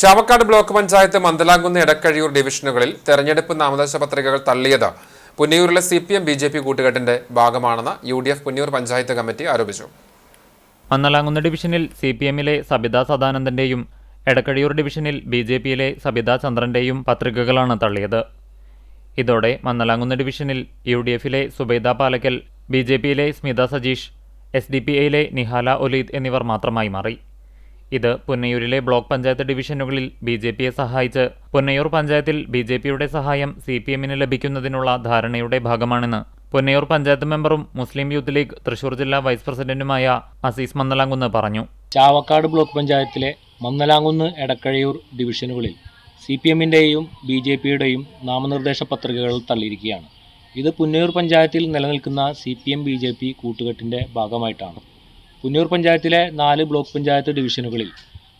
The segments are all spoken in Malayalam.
ചാവക്കാട് ബ്ലോക്ക് പഞ്ചായത്ത് മന്ദലാംകുന്ന് എടക്കഴിയൂർ ഡിവിഷനുകളിൽ തെരഞ്ഞെടുപ്പ് നാമനിർദ്ദേശ പത്രികകൾ തള്ളിയത് പുന്നിയൂരിലെ C P M B J P കൂട്ടുകെട്ടിന്റെ ഭാഗമാണെന്ന് U D F Punniyur panchayat committee ആരോപിച്ചു. മന്നലാങ്കുന്ന് ഡിവിഷനിൽ സി പി എമ്മിലെ സബിത സദാനന്ദന്റെയും എടക്കഴിയൂർ ഡിവിഷനിൽ ബി ജെ പിയിലെ സബിത ചന്ദ്രന്റെയും പത്രികകളാണ് തള്ളിയത്. ഇതോടെ മന്നലാങ്കുന്ന് ഡിവിഷനിൽ യു ഡി എഫിലെ സുബൈദ പാലക്കൽ ബി ജെ പിയിലെ Smitha Sajeesh S D P ഐയിലെ Nihala Oleed എന്നിവർ മാത്രമായി മാറി. ഇത് പുന്നയൂരിലെ ബ്ലോക്ക് പഞ്ചായത്ത് ഡിവിഷനുകളിൽ ബി ജെ പിയെ സഹായിച്ച്. പുന്നയൂർ പഞ്ചായത്തിൽ ബി ജെ പിയുടെ സഹായം സി പി എമ്മിന് ലഭിക്കുന്നതിനുള്ള ധാരണയുടെ ഭാഗമാണെന്ന് പുന്നയൂർ പഞ്ചായത്ത് മെമ്പറും മുസ്ലിം യൂത്ത് ലീഗ് തൃശൂർ ജില്ലാ വൈസ് പ്രസിഡന്റുമായ അസീസ് മന്നലാങ്കുന്ന് പറഞ്ഞു. ചാവക്കാട് ബ്ലോക്ക് പഞ്ചായത്തിലെ മന്നലാങ്കുന്ന് എടക്കഴയൂർ ഡിവിഷനുകളിൽ സി പി എമ്മിന്റെയും ബി ജെ പിയുടെയും നാമനിർദ്ദേശ പത്രികകൾ തള്ളിയിരിക്കുകയാണ്. ഇത് പുന്നയൂർ പഞ്ചായത്തിൽ നിലനിൽക്കുന്ന C P M B J P കൂട്ടുകെട്ടിന്റെ ഭാഗമായിട്ടാണ്. പുന്നയൂർ പഞ്ചായത്തിലെ നാല് ബ്ലോക്ക് പഞ്ചായത്ത് ഡിവിഷനുകളിൽ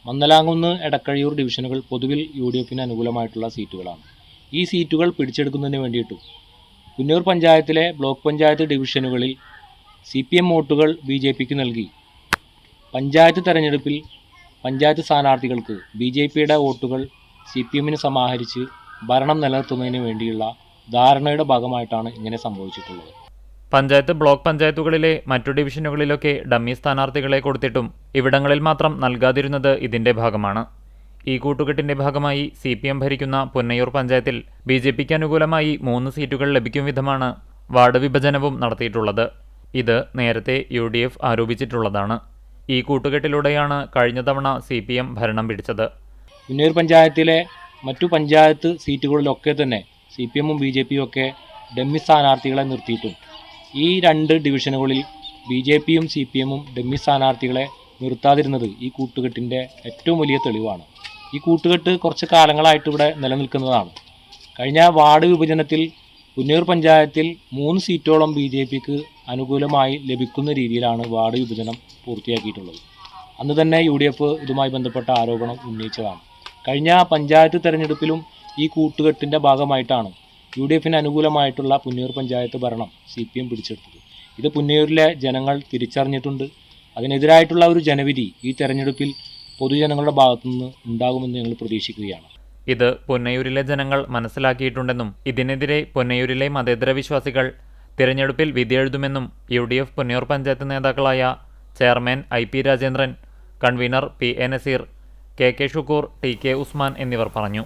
മന്നലാങ്കുന്ന് എടക്കഴിയൂർ ഡിവിഷനുകൾ പൊതുവിൽ യു ഡി എഫിന് അനുകൂലമായിട്ടുള്ള സീറ്റുകളാണ്. ഈ സീറ്റുകൾ പിടിച്ചെടുക്കുന്നതിന് വേണ്ടിയിട്ടും പുന്നൂർ പഞ്ചായത്തിലെ ബ്ലോക്ക് പഞ്ചായത്ത് ഡിവിഷനുകളിൽ സി പി എം വോട്ടുകൾ ബി ജെ പിക്ക് നൽകി. പഞ്ചായത്ത് തെരഞ്ഞെടുപ്പിൽ പഞ്ചായത്ത് സ്ഥാനാർത്ഥികൾക്ക് ബി ജെ പിയുടെ വോട്ടുകൾ സി പി എമ്മിന് സമാഹരിച്ച് ഭരണം നിലനിർത്തുന്നതിന് വേണ്ടിയുള്ള ധാരണയുടെ ഭാഗമായിട്ടാണ് ഇങ്ങനെ സംഭവിച്ചിട്ടുള്ളത്. പഞ്ചായത്ത് ബ്ലോക്ക് പഞ്ചായത്തുകളിലെ മറ്റു ഡിവിഷനുകളിലൊക്കെ ഡമ്മി സ്ഥാനാർത്ഥികളെ കൊടുത്തിട്ടും ഇവിടങ്ങളിൽ മാത്രം നൽകാതിരുന്നത് ഇതിന്റെ ഭാഗമാണ്. ഈ കൂട്ടുകെട്ടിന്റെ ഭാഗമായി സി പി എം ഭരിക്കുന്ന പുന്നയൂർ പഞ്ചായത്തിൽ ബി ജെ പിക്ക് അനുകൂലമായി മൂന്ന് സീറ്റുകൾ ലഭിക്കും വിധമാണ് വാർഡ് വിഭജനവും നടത്തിയിട്ടുള്ളത്. ഇത് നേരത്തെ യു ഡി എഫ് ആരോപിച്ചിട്ടുള്ളതാണ്. ഈ കൂട്ടുകെട്ടിലൂടെയാണ് കഴിഞ്ഞ തവണ സി പി എം ഭരണം പിടിച്ചത്. പുന്നയൂർ പഞ്ചായത്തിലെ മറ്റു പഞ്ചായത്ത് സീറ്റുകളിലൊക്കെ തന്നെ സി പി എമ്മും ബി ജെ പിയും ഒക്കെ ഡമ്മി സ്ഥാനാർത്ഥികളെ നിർത്തിയിട്ടും. ഈ രണ്ട് ഡിവിഷനുകളിൽ ബി ജെ പിയും സി പി എമ്മും ഡെമ്മി സ്ഥാനാർത്ഥികളെ നിർത്താതിരുന്നത് ഈ കൂട്ടുകെട്ടിന്റെ ഏറ്റവും വലിയ തെളിവാണ്. ഈ കൂട്ടുകെട്ട് കുറച്ച് കാലങ്ങളായിട്ട് ഇവിടെ നിലനിൽക്കുന്നതാണ്. കഴിഞ്ഞ വാർഡ് വിഭജനത്തിൽ പുന്നൂർ പഞ്ചായത്തിൽ മൂന്ന് സീറ്റോളം ബി ജെ പിക്ക് അനുകൂലമായി ലഭിക്കുന്ന രീതിയിലാണ് വാർഡ് വിഭജനം പൂർത്തിയാക്കിയിട്ടുള്ളത്. അന്ന് തന്നെ യു ഡി എഫ് ഇതുമായി ബന്ധപ്പെട്ട ആരോപണം ഉന്നയിച്ചതാണ്. കഴിഞ്ഞ പഞ്ചായത്ത് തെരഞ്ഞെടുപ്പിലും ഈ കൂട്ടുകെട്ടിന്റെ ഭാഗമായിട്ടാണ് യു ഡി എഫിന് അനുകൂലമായിട്ടുള്ള പുന്നയൂർ പഞ്ചായത്ത് ഭരണം സി പി എം പിടിച്ചെടുത്തത്. ഇത് പുന്നയൂരിലെ ജനങ്ങൾ തിരിച്ചറിഞ്ഞിട്ടുണ്ട്. അതിനെതിരായിട്ടുള്ള ഒരു ജനവിധി ഈ തെരഞ്ഞെടുപ്പിൽ പൊതുജനങ്ങളുടെ ഭാഗത്തുനിന്ന് ഉണ്ടാകുമെന്ന് ഞങ്ങൾ പ്രതീക്ഷിക്കുകയാണ്. ഇത് പൊന്നയൂരിലെ ജനങ്ങൾ മനസ്സിലാക്കിയിട്ടുണ്ടെന്നും ഇതിനെതിരെ പൊന്നയൂരിലെ മതേതര വിശ്വാസികൾ തിരഞ്ഞെടുപ്പിൽ വിധിയെഴുതുമെന്നും U D F Ponnayur panchayat നേതാക്കളായ chairman I P Rajendran convener P A Naseer K K Shukoor T K Usman എന്നിവർ പറഞ്ഞു.